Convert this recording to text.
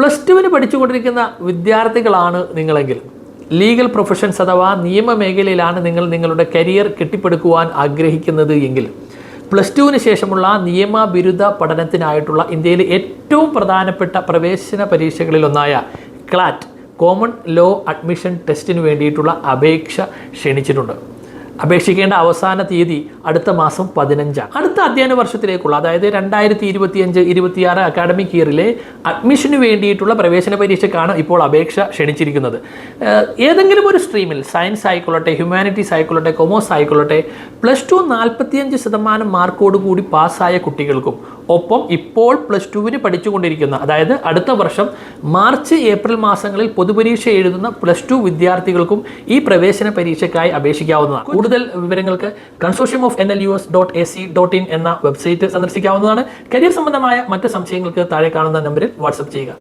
Plus ടുവിന് പഠിച്ചുകൊണ്ടിരിക്കുന്ന വിദ്യാർത്ഥികളാണ് നിങ്ങളെങ്കിൽ. ലീഗൽ പ്രൊഫഷൻസ് അഥവാ നിയമമേഖലയിലാണ് നിങ്ങൾ നിങ്ങളുടെ കരിയർ കെട്ടിപ്പടുക്കുവാൻ ആഗ്രഹിക്കുന്നത് എങ്കിൽ. പ്ലസ് ടുവിന് ശേഷമുള്ള നിയമ ബിരുദ പഠനത്തിനായിട്ടുള്ള ഇന്ത്യയിലെ ഏറ്റവും പ്രധാനപ്പെട്ട പ്രവേശന പരീക്ഷകളിലൊന്നായ ക്ലാറ്റ് കോമൺ ലോ അഡ്മിഷൻ ടെസ്റ്റിന് വേണ്ടിയിട്ടുള്ള അപേക്ഷ ക്ഷണിച്ചിട്ടുണ്ട്. അപേക്ഷിക്കേണ്ട അവസാന തീയതി അടുത്ത മാസം പതിനഞ്ചാണ്. അടുത്ത അധ്യയന വർഷത്തിലേക്കുള്ള അതായത് രണ്ടായിരത്തി ഇരുപത്തിയഞ്ച് ഇരുപത്തിയാറ് അക്കാഡമിക് ഇയറിലെ അഡ്മിഷന് വേണ്ടിയിട്ടുള്ള പ്രവേശന പരീക്ഷയ്ക്കാണ് ഇപ്പോൾ അപേക്ഷ ക്ഷണിച്ചിരിക്കുന്നത്. ഏതെങ്കിലും ഒരു സ്ട്രീമിൽ സയൻസ് ആയിക്കൊള്ളട്ടെ ഹ്യൂമാനിറ്റീസ് ആയിക്കൊള്ളട്ടെ കൊമേഴ്സ് ആയിക്കൊള്ളട്ടെ പ്ലസ് ടു നാൽപ്പത്തിയഞ്ച് ശതമാനം മാർക്കോട് കൂടി പാസ്സായ കുട്ടികൾക്കും ഒപ്പം ഇപ്പോൾ പ്ലസ് ടുവിന് പഠിച്ചുകൊണ്ടിരിക്കുന്ന അതായത് അടുത്ത വർഷം മാർച്ച് ഏപ്രിൽ മാസങ്ങളിൽ പൊതുപരീക്ഷ എഴുതുന്ന പ്ലസ് ടു വിദ്യാർത്ഥികൾക്കും ഈ പ്രവേശന പരീക്ഷയ്ക്കായി അപേക്ഷിക്കാവുന്നതാണ്. കൂടുതൽ വിവരങ്ങൾക്ക് consortium of N L U S dot A C dot in എന്ന വെബ്സൈറ്റ് സന്ദർശിക്കാവുന്നതാണ്. കരിയർ സംബന്ധമായ മറ്റ് സംശയങ്ങൾക്ക് താഴെ കാണുന്ന നമ്പറിൽ വാട്സപ്പ് ചെയ്യുക.